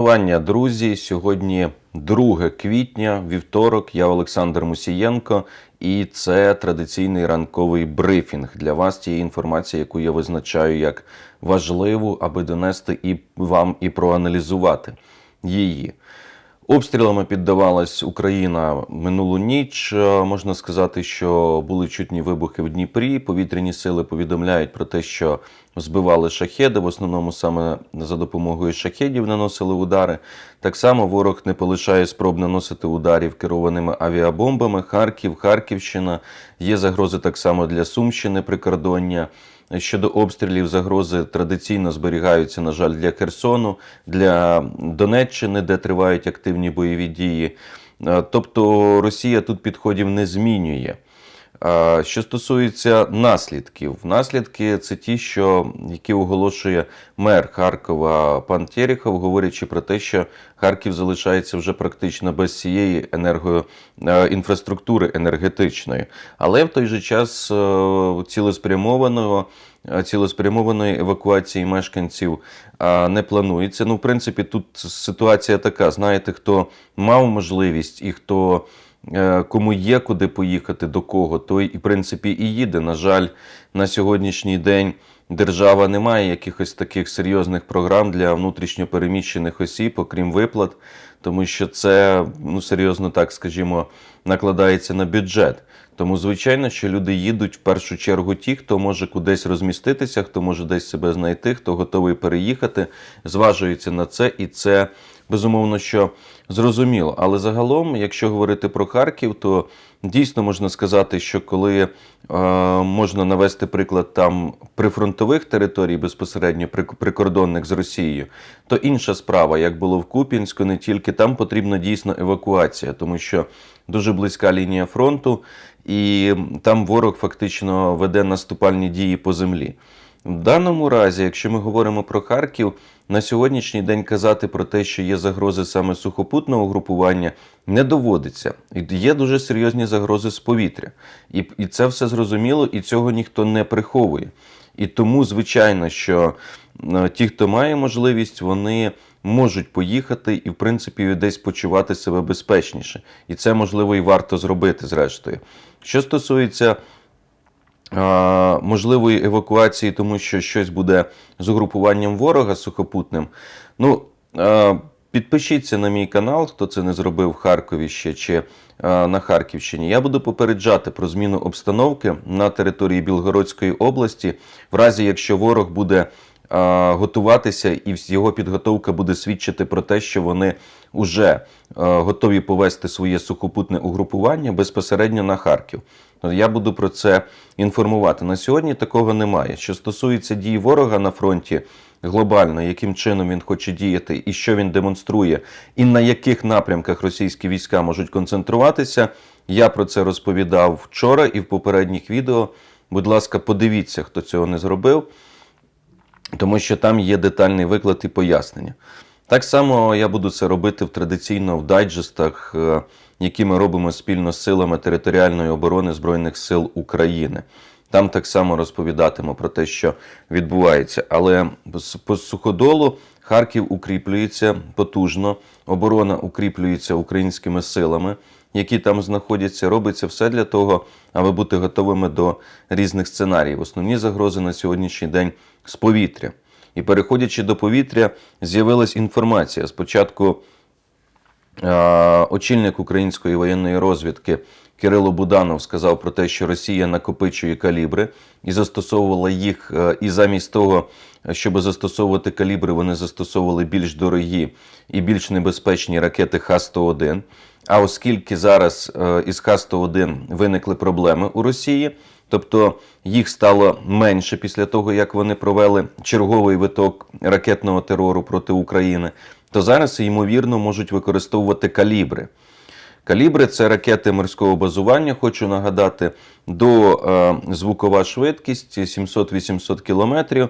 Шанування, друзі, сьогодні 2 квітня, вівторок. Я Олександр Мусієнко, і це традиційний ранковий брифінг для вас. Тієї інформації, яку я визначаю як важливу, аби донести і вам і проаналізувати її. Обстрілами піддавалась Україна минулу ніч. Е, Можна сказати, що були чутні вибухи в Дніпрі. Повітряні сили повідомляють про те, що збивали шахеди. В основному саме за допомогою шахедів наносили удари. Так само ворог не полишає спроб наносити ударів керованими авіабомбами. Харків, Харківщина. Є загрози так само для Сумщини прикордоння. Щодо обстрілів, загрози традиційно зберігаються, на жаль, для Херсону, для Донеччини, де тривають активні бойові дії. Е, Тобто Росія тут підходів не змінює. Що стосується наслідків, наслідки це ті, що які оголошує мер Харкова пан Терехов, говорячи про те, що Харків залишається вже практично без цієї енерго, е, енергетичної, але в той же час е, цілеспрямованого. е, Цілеспрямованої евакуації мешканців не планується. Ну, в принципі, тут ситуація така: знаєте, хто мав можливість і хто кому є куди поїхати, до кого, той і в принципі і їде. На жаль, на сьогоднішній день держава не має якихось таких серйозних програм для внутрішньопереміщених осіб, окрім виплат, тому що це ну серйозно так скажімо накладається на бюджет. Тому, звичайно, що люди їдуть в першу чергу ті, хто може кудись розміститися, хто може десь себе знайти, хто готовий переїхати, зважуються на це, і це безумовно, що зрозуміло. Але загалом, якщо говорити про Харків, то дійсно можна сказати, що коли е, можна навести приклад там прифронтових територій, безпосередньо при- прикордонних з Росією, то інша справа, як було в Куп'янську, не тільки там потрібна дійсно евакуація, тому що дуже близька лінія фронту, і там ворог фактично веде наступальні дії по землі. В даному разі, якщо ми говоримо про Харків, на сьогоднішній день казати про те, що є загрози саме сухопутного групування, не доводиться. Є дуже серйозні загрози з повітря. І, і це все зрозуміло, і цього ніхто не приховує. І тому, звичайно, що е, ті, хто має можливість, вони можуть поїхати і, в принципі, десь почувати себе безпечніше. І це можливо і варто зробити, зрештою. Що стосується можливої евакуації, тому що щось буде з угрупуванням ворога сухопутним. Ну, підпишіться на мій канал, хто це не зробив в Харкові ще чи на Харківщині. Я буду попереджати про зміну обстановки на території Білгородської області, в разі якщо ворог буде готуватися, і його підготовка буде свідчити про те, що вони вже готові повести своє сухопутне угрупування безпосередньо на Харків. Ну, Я буду про це інформувати. На сьогодні такого немає. Що стосується дій ворога на фронті глобально, яким чином він хоче діяти, і що він демонструє, і на яких напрямках російські війська можуть концентруватися, я про це розповідав вчора і в попередніх відео. Будь ласка, подивіться, хто цього не зробив тому що там є детальний виклад і пояснення. Так само я буду це робити в традиційно в дайджестах, е, які ми робимо спільно з силами територіальної оборони Збройних сил України. Там так само розповідатиму про те, що відбувається. Але по суходолу Харків укріплюється потужно, оборона укріплюється українськими силами, які там знаходяться. Робиться все для того, аби бути готовими до різних сценаріїв. Основні загрози на сьогоднішній день з повітря. І переходячи до повітря, з'явилась інформація. Спочатку очільник української воєнної розвідки Кирило Буданов сказав про те, що Росія накопичує калібри і застосовувала їх. е, І замість того, щоб застосовувати калібри, вони застосовували більш дорогі і більш небезпечні ракети Х-101. А оскільки зараз е, із Х-101 виникли проблеми у Росії, тобто їх стало менше після того, як вони провели черговий виток ракетного терору проти України, то зараз ймовірно можуть використовувати калібри. Калібри це ракети морського базування. Хочу нагадати, до е, звукова швидкість 700-800 кілометрів,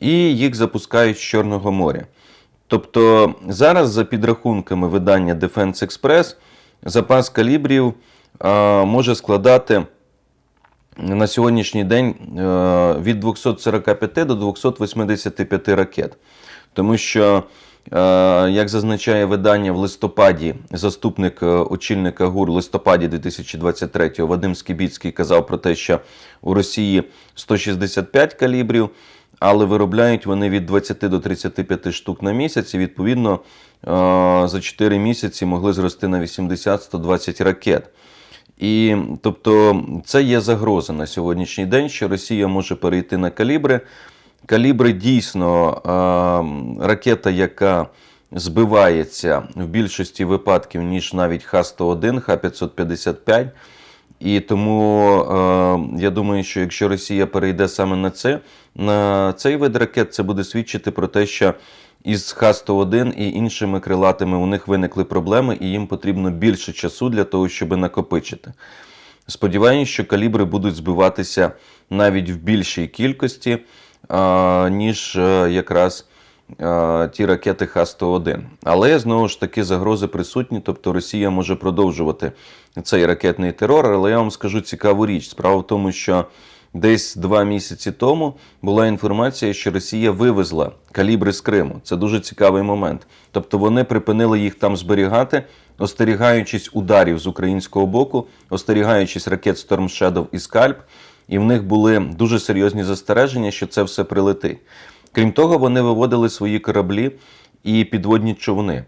і їх запускають з Чорного моря. Тобто зараз, за підрахунками видання Defense Express, запас калібрів е, може складати на сьогоднішній день е, від 245 до 285 ракет. Тому що Як зазначає видання в листопаді, заступник е, очільника ГУР в листопаді 2023-го Вадим Скібіцький казав про те, що у Росії 165 калібрів, але виробляють вони від 20 до 35 штук на місяць. І відповідно е, за 4 місяці могли зрости на 80-120 ракет. І тобто це є загроза на сьогоднішній день, що Росія може перейти на калібри. Калібри дійсно е, ракета, яка збивається в більшості випадків, ніж навіть Х-101, Х-555. І тому е, я думаю, що якщо Росія перейде саме на це, на цей вид ракет, це буде свідчити про те, що із Х-101 і іншими крилатими у них виникли проблеми, і їм потрібно більше часу для того, щоб накопичити. Сподіваюся, що калібри будуть збиватися навіть в більшій кількості, ніж е, якраз ті ракети Х-101. Але знову ж таки загрози присутні, тобто Росія може продовжувати цей ракетний терор. Але я вам скажу цікаву річ. Справа в тому, що десь два місяці тому була інформація, що Росія вивезла калібри з Криму. Це дуже цікавий момент. Тобто вони припинили їх там зберігати, остерігаючись ударів з українського боку, остерігаючись ракет Storm Shadow і Скальп. І в них були дуже серйозні застереження, що це все прилетить. Крім того, вони виводили свої кораблі і підводні човни.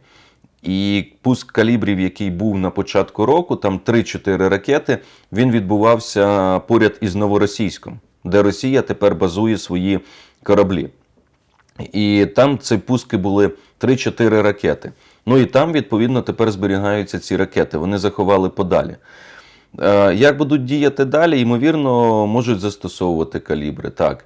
І пуск калібрів, який був на початку року, там 3-4 ракети, він відбувався поряд із Новоросійськом, де Росія тепер базує свої кораблі. І там ці пуски були 3-4 ракети. Ну і там, відповідно, тепер зберігаються ці ракети. Вони заховали подалі. Е, Як будуть діяти далі? Ймовірно, можуть застосовувати калібри, так.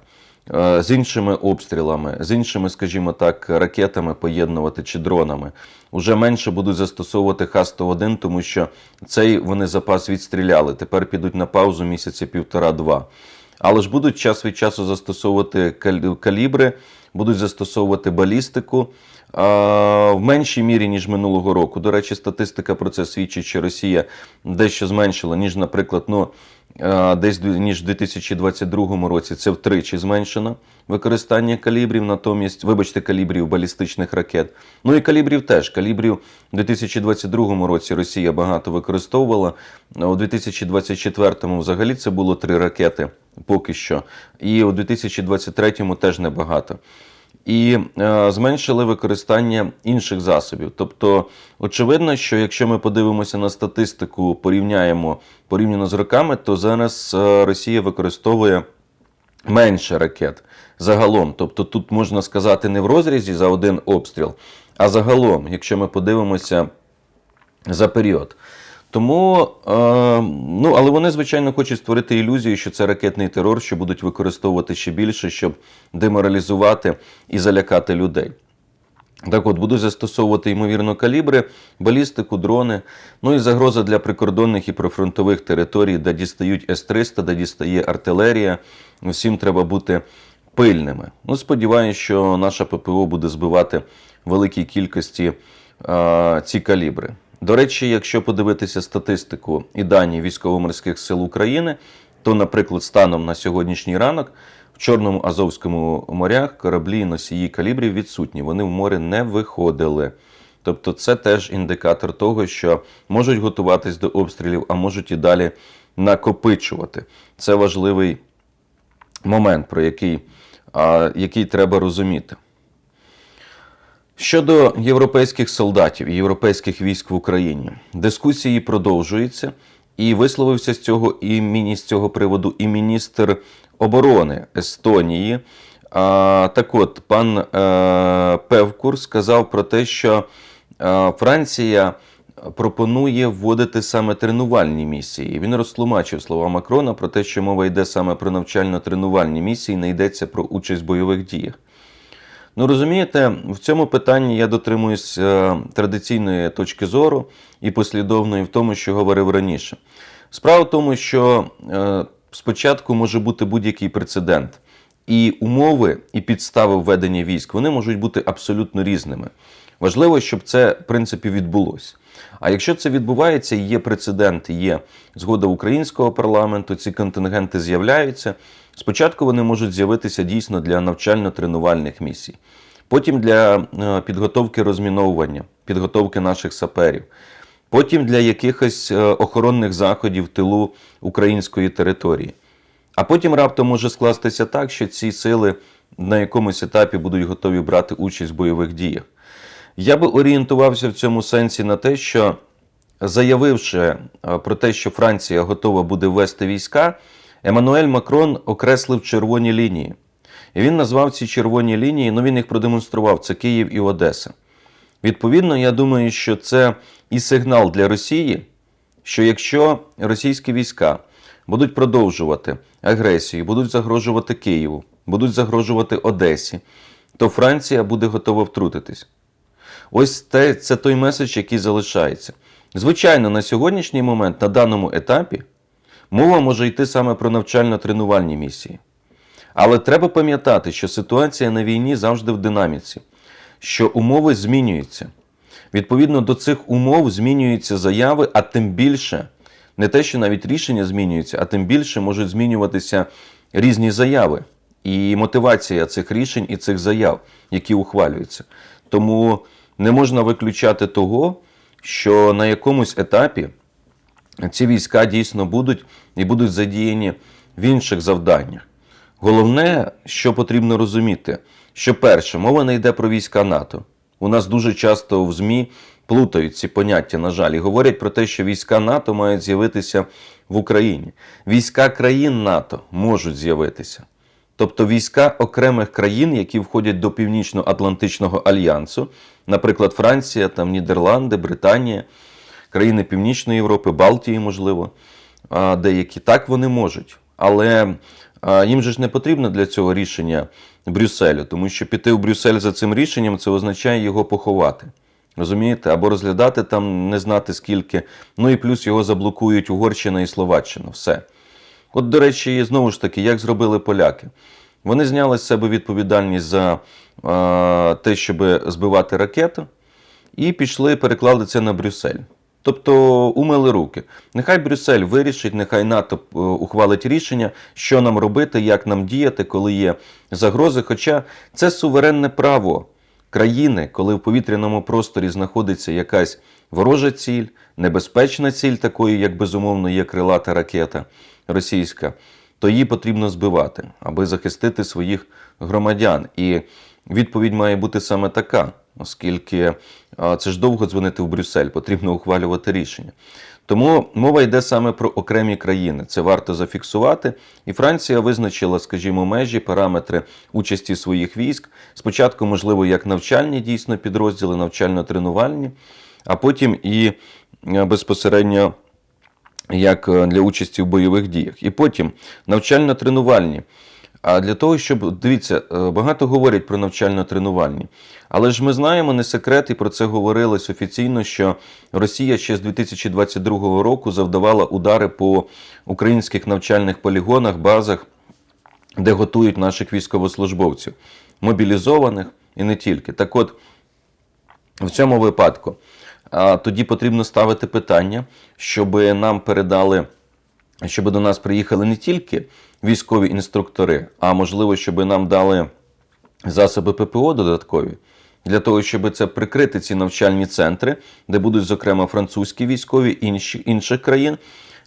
Е, З іншими обстрілами, з іншими, скажімо так, ракетами поєднувати чи дронами. Уже менше будуть застосовувати Х-101, тому що цей вони запас відстріляли. Тепер підуть на паузу місяця півтора-два. Але ж будуть час від часу застосовувати калібри, будуть застосовувати балістику в меншій мірі, ніж минулого року. До речі, статистика про це свідчить, що Росія дещо зменшила, ніж, наприклад, ну, десь ніж в 2022 році це втричі зменшено використання калібрів, натомість, вибачте, калібрів балістичних ракет. Ну і калібрів теж. Калібрів у 2022 році Росія багато використовувала. У 2024 взагалі це було три ракети поки що. І у 2023 теж небагато. І е, зменшили використання інших засобів. Тобто, очевидно, що якщо ми подивимося на статистику, порівняємо порівняно з роками, то зараз е, Росія використовує менше ракет загалом. Тобто тут можна сказати не в розрізі за один обстріл, а загалом, якщо ми подивимося за період. Тому, е, ну, але вони, звичайно, хочуть створити ілюзію, що це ракетний терор, що будуть використовувати ще більше, щоб деморалізувати і залякати людей. Так от, будуть застосовувати, ймовірно, калібри, балістику, дрони, ну і загроза для прикордонних і прифронтових територій, де дістають С-300, де дістає артилерія. Усім треба бути пильними. Ну, сподіваюся, що наша ППО буде збивати великій кількості а, ці калібри. До речі, якщо подивитися статистику і дані військово-морських сил України, то, наприклад, станом на сьогоднішній ранок в Чорному Азовському морях кораблі і носії калібрів відсутні. Вони в море не виходили. Тобто, це теж індикатор того, що можуть готуватись до обстрілів, а можуть і далі накопичувати. Це важливий момент, про який, а, який треба розуміти. Щодо європейських солдатів і європейських військ в Україні, дискусії продовжуються, і висловився з цього і міні з цього приводу і міністр оборони Естонії. А, так от, пан е, Певкур сказав про те, що е, Франція пропонує вводити саме тренувальні місії. Він розтлумачив слова Макрона про те, що мова йде саме про навчально-тренувальні місії, не йдеться про участь в бойових діях. Ну, розумієте, в цьому питанні я дотримуюсь е, традиційної точки зору і послідовної в тому, що говорив раніше. Справа в тому, що е, спочатку може бути будь-який прецедент, і умови і підстави введення військ вони можуть бути абсолютно різними. Важливо, щоб це в принципі відбулося. А якщо це відбувається, є прецедент, є згода українського парламенту, ці контингенти з'являються. Спочатку вони можуть з'явитися дійсно для навчально-тренувальних місій. потім для е, підготовки розміновування, підготовки наших саперів, потім для якихось е, охоронних заходів в тилу української території. А потім раптом може скластися так, що ці сили на якомусь етапі будуть готові брати участь в бойових діях. Я би орієнтувався в цьому сенсі на те, що заявивши е, про те, що Франція готова буде ввести війська, Еммануель Макрон окреслив червоні лінії. І він назвав ці червоні лінії, ну він їх продемонстрував: це Київ і Одеса. Відповідно, я думаю, що це і сигнал для Росії, що якщо російські війська будуть продовжувати агресію, будуть загрожувати Києву, будуть загрожувати Одесі, то Франція буде готова втрутитись. Ось те, це той меседж, який залишається. Звичайно, на сьогоднішній момент, на даному етапі, мова може йти саме про навчально-тренувальні місії. Але треба пам'ятати, що ситуація на війні завжди в динаміці, що умови змінюються. Відповідно до цих умов змінюються заяви, а тим більше, не те, що навіть рішення змінюються, а тим більше можуть змінюватися різні заяви і мотивація цих рішень і цих заяв, які ухвалюються. Тому не можна виключати того, що на якомусь етапі ці війська дійсно будуть і будуть задіяні в інших завданнях. Головне, що потрібно розуміти, що перше, мова не йде про війська НАТО. У нас дуже часто в ЗМІ плутають ці поняття, на жаль, і говорять про те, що війська НАТО мають з'явитися в Україні. Війська країн НАТО можуть з'явитися. Тобто війська окремих країн, які входять до Північно-Атлантичного альянсу, наприклад, Франція, там Нідерланди, Британія, країни Північної Європи, Балтії, можливо, деякі так вони можуть. Але їм же ж не потрібно для цього рішення Брюсселю, тому що піти в Брюссель за цим рішенням це означає його поховати. Розумієте? Або розглядати там не знати скільки. Ну і плюс його заблокують Угорщина і Словаччина. Все. От, до речі, знову ж таки, як зробили поляки? Вони зняли з себе відповідальність за е, те, щоб збивати ракети, і пішли, переклали це на Брюссель. Тобто умили руки. Нехай Брюссель вирішить, нехай НАТО е, ухвалить рішення, що нам робити, як нам діяти, коли є загрози. Хоча це суверенне право країни, коли в повітряному просторі знаходиться якась ворожа ціль, небезпечна ціль, такою, як безумовно є крилата ракета російська, то її потрібно збивати, аби захистити своїх громадян. І відповідь має бути саме така, оскільки це ж довго дзвонити в Брюссель, потрібно ухвалювати рішення. Тому мова йде саме про окремі країни. Це варто зафіксувати. І Франція визначила, скажімо, межі, параметри участі своїх військ. Спочатку, можливо, як навчальні дійсно підрозділи, навчально-тренувальні, а потім і е, безпосередньо як е, для участі в бойових діях. І потім навчально-тренувальні. А для того, щоб дивіться, е, багато говорять про навчально-тренувальні, але ж ми знаємо не секрет, і про це говорилось офіційно, що Росія ще з 2022 року завдавала удари по українських навчальних полігонах, базах, де готують наших військовослужбовців, мобілізованих і не тільки. Так от, в цьому випадку тоді потрібно ставити питання, щоб нам передали, щоб до нас приїхали не тільки військові інструктори, а можливо, щоб нам дали засоби ППО додаткові. Для того, щоб це прикрити ці навчальні центри, де будуть, зокрема, французькі військові інші, інших країн,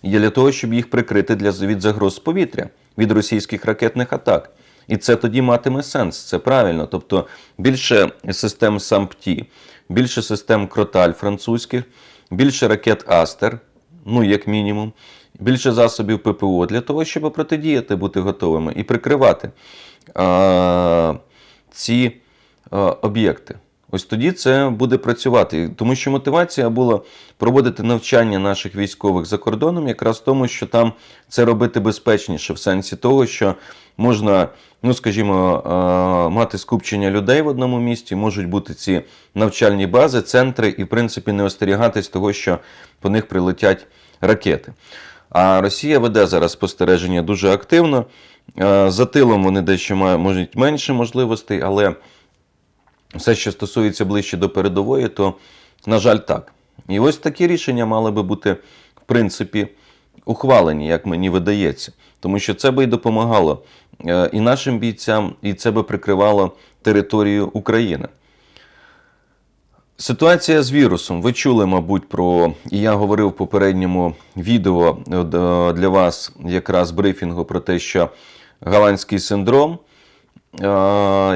і для того, щоб їх прикрити для, від загроз повітря, від російських ракетних атак. І це тоді матиме сенс, це правильно. Тобто більше систем САМПТІ, більше систем Кроталь французьких, більше ракет Астер, ну як мінімум, більше засобів ППО для того, щоб протидіяти, бути готовими і прикривати а, ці об'єкти. Ось тоді це буде працювати, тому що мотивація була проводити навчання наших військових за кордоном, якраз в тому, що там це робити безпечніше, в сенсі того, що можна, ну скажімо, мати скупчення людей в одному місті, можуть бути ці навчальні бази, центри, і в принципі не остерігатись того, що по них прилетять ракети. А Росія веде зараз спостереження дуже активно. За тилом вони дещо мають менше можливостей, але все, що стосується ближче до передової, то, на жаль, так. І ось такі рішення мали би бути, в принципі, ухвалені, як мені видається, тому що це би й допомагало е, і нашим бійцям, і це би прикривало територію України. Ситуація з вірусом. Ви чули, мабуть, про і я говорив в попередньому відео е, для вас якраз брифінгу про те, що гаванський синдром, е,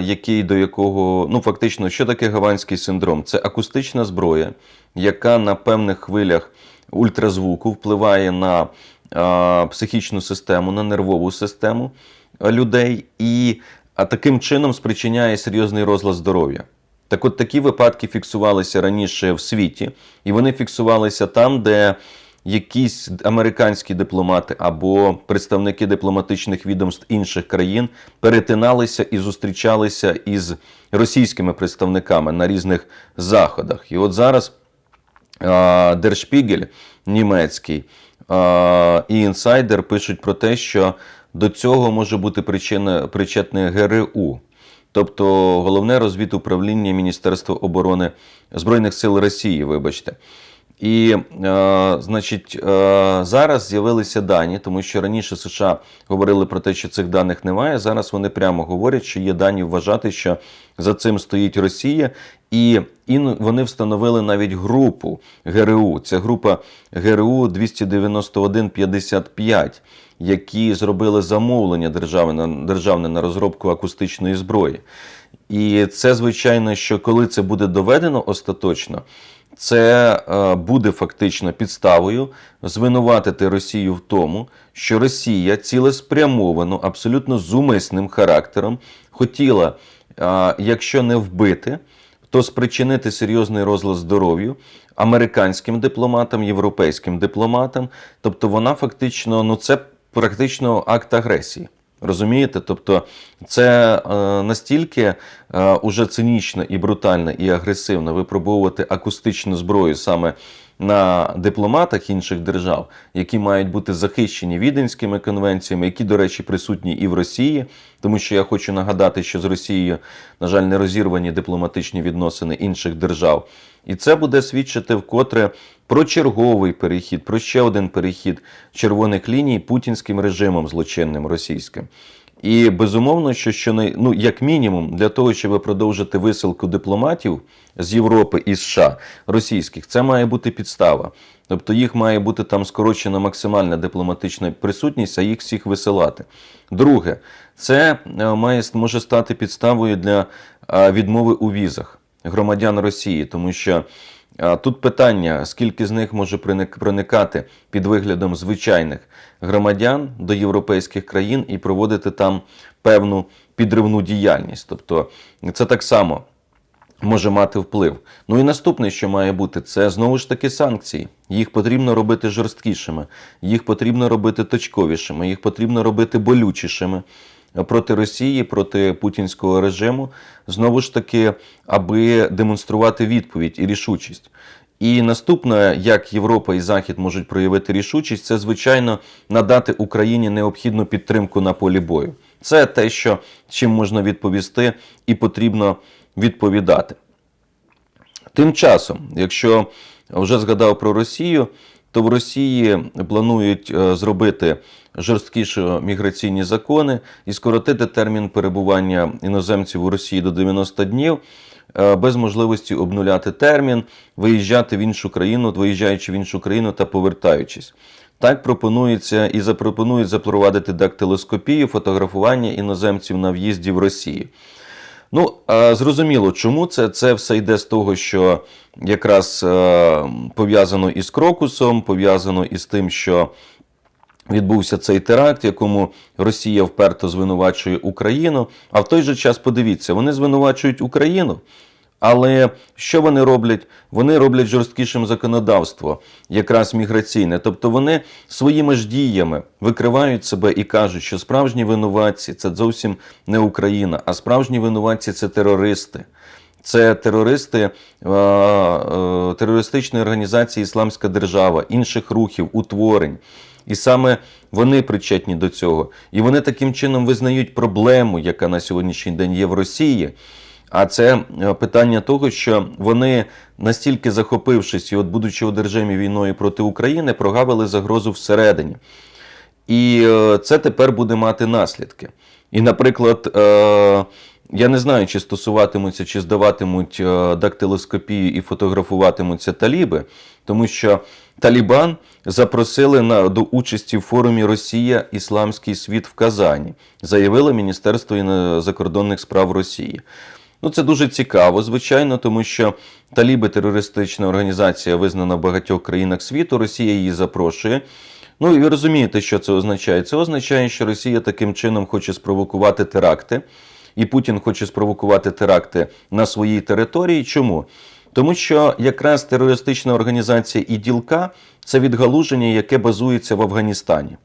який до якого, ну фактично, що таке гаванський синдром? Це акустична зброя, яка на певних хвилях ультразвуку впливає на е, психічну систему, на нервову систему людей, і таким чином спричиняє серйозний розлад здоров'я. Так от такі випадки фіксувалися раніше в світі, і вони фіксувалися там, де якісь американські дипломати або представники дипломатичних відомств інших країн перетиналися і зустрічалися із російськими представниками на різних заходах. І от зараз Spiegel німецький і інсайдер пишуть про те, що до цього може бути причина, причетне ГРУ, тобто головне розвідуправління Міністерства оборони Збройних сил Росії, вибачте. І, е, значить, е, зараз з'явилися дані, тому що раніше США говорили про те, що цих даних немає. Зараз вони прямо говорять, що є дані вважати, що за цим стоїть Росія, і, вони встановили навіть групу ГРУ. Це група ГРУ 291-55, які зробили замовлення державне, державне на розробку акустичної зброї. І це, звичайно, що коли це буде доведено остаточно, це е, буде фактично підставою звинуватити Росію в тому, що Росія цілеспрямовано, абсолютно зумисним характером хотіла, е, якщо не вбити, то спричинити серйозний розлад здоров'ю американським дипломатам, європейським дипломатам. Тобто вона фактично, ну це практично акт агресії. Розумієте? Тобто це е, настільки е, уже цинічно і брутально і агресивно випробовувати акустичну зброю саме на дипломатах інших держав, які мають бути захищені віденськими конвенціями, які, до речі, присутні і в Росії, тому що я хочу нагадати, що з Росією, на жаль, не розірвані дипломатичні відносини інших держав. І це буде свідчити вкотре про черговий перехід, про ще один перехід червоних ліній путінським режимом злочинним російським. І безумовно, що що не, ну, як мінімум, для того, щоб продовжити висилку дипломатів з Європи і США російських, це має бути підстава. Тобто їх має бути там скорочена максимальна дипломатична присутність, а їх всіх висилати. Друге, це е, має може стати підставою для е, відмови у візах громадян Росії, тому що тут питання: скільки з них може проник- проникати під виглядом звичайних громадян до європейських країн і проводити там певну підривну діяльність. Тобто це так само. Може мати вплив. Ну і наступне, що має бути, це знову ж таки санкції. Їх потрібно робити жорсткішими, їх потрібно робити точковішими, їх потрібно робити болючішими проти Росії, проти путінського режиму, знову ж таки, аби демонструвати відповідь і рішучість. І наступне, як Європа і Захід можуть проявити рішучість, це звичайно надати Україні необхідну підтримку на полі бою. Це те, що чим можна відповісти, і потрібно відповідати. Тим часом, якщо вже згадав про Росію, то в Росії планують е, зробити жорсткіші міграційні закони і скоротити термін перебування іноземців у Росії до 90 днів е, без можливості обнуляти термін, виїжджати в іншу країну, виїжджаючи в іншу країну та повертаючись. Так пропонується і запропонують запровадити дактилоскопію, фотографування іноземців на в'їзді в Росію. Ну, е, зрозуміло, чому це? Це все йде з того, що якраз е, пов'язано із Крокусом, пов'язано із тим, що відбувся цей теракт, якому Росія вперто звинувачує Україну. А в той же час подивіться, вони звинувачують Україну. Але що вони роблять? Вони роблять жорсткішим законодавство, якраз міграційне. Тобто вони своїми ж діями викривають себе і кажуть, що справжні винуватці це зовсім не Україна, а справжні винуватці це терористи. Це терористи е, е, терористичної організації Ісламська держава, інших рухів, утворень. І саме вони причетні до цього. І вони таким чином визнають проблему, яка на сьогоднішній день є в Росії. А це е, питання того, що вони настільки захопившись, і от будучи одержимі війною проти України, прогавили загрозу всередині. І е, це тепер буде мати наслідки. І, наприклад, е, я не знаю, чи стосуватимуться, чи здаватимуть дактилоскопію і фотографуватимуться таліби, тому що Талібан запросили на, до участі в форумі Росія Ісламський світ в Казані, заявило Міністерство закордонних справ Росії. Ну, це дуже цікаво, звичайно, тому що Таліби терористична організація, визнана в багатьох країнах світу. Росія її запрошує. Ну і ви розумієте, що це означає? Це означає, що Росія таким чином хоче спровокувати теракти, і Путін хоче спровокувати теракти на своїй території. Чому? Тому що якраз терористична організація іділка це відгалуження, яке базується в Афганістані.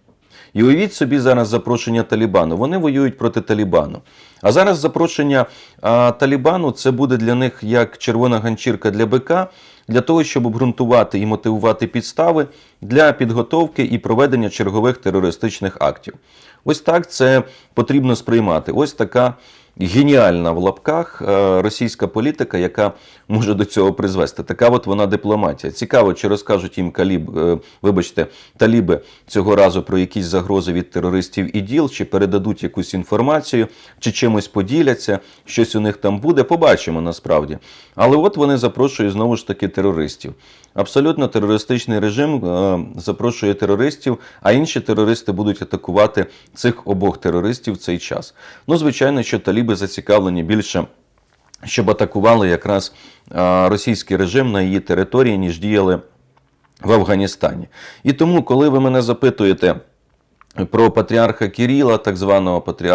І уявіть собі зараз запрошення Талібану. Вони воюють проти Талібану. А зараз запрошення а, Талібану це буде для них як червона ганчірка для бика, для того, щоб обґрунтувати і мотивувати підстави для підготовки і проведення чергових терористичних актів. Ось так це потрібно сприймати. Ось така геніальна в лапках е, російська політика, яка може до цього призвести. Така от вона дипломатія. Цікаво, чи розкажуть їм каліб, е, вибачте, таліби цього разу про якісь загрози від терористів і діл, чи передадуть якусь інформацію, чи чимось поділяться, щось у них там буде. Побачимо насправді. Але от вони запрошують знову ж таки терористів. Абсолютно терористичний режим е, запрошує терористів, а інші терористи будуть атакувати цих обох терористів в цей час. Ну, звичайно, що таліби зацікавлені більше. Щоб атакували якраз е, російський режим на її території, ніж діяли в Афганістані. І тому, коли ви мене запитуєте про патріарха Кіріла, так званого патріарха.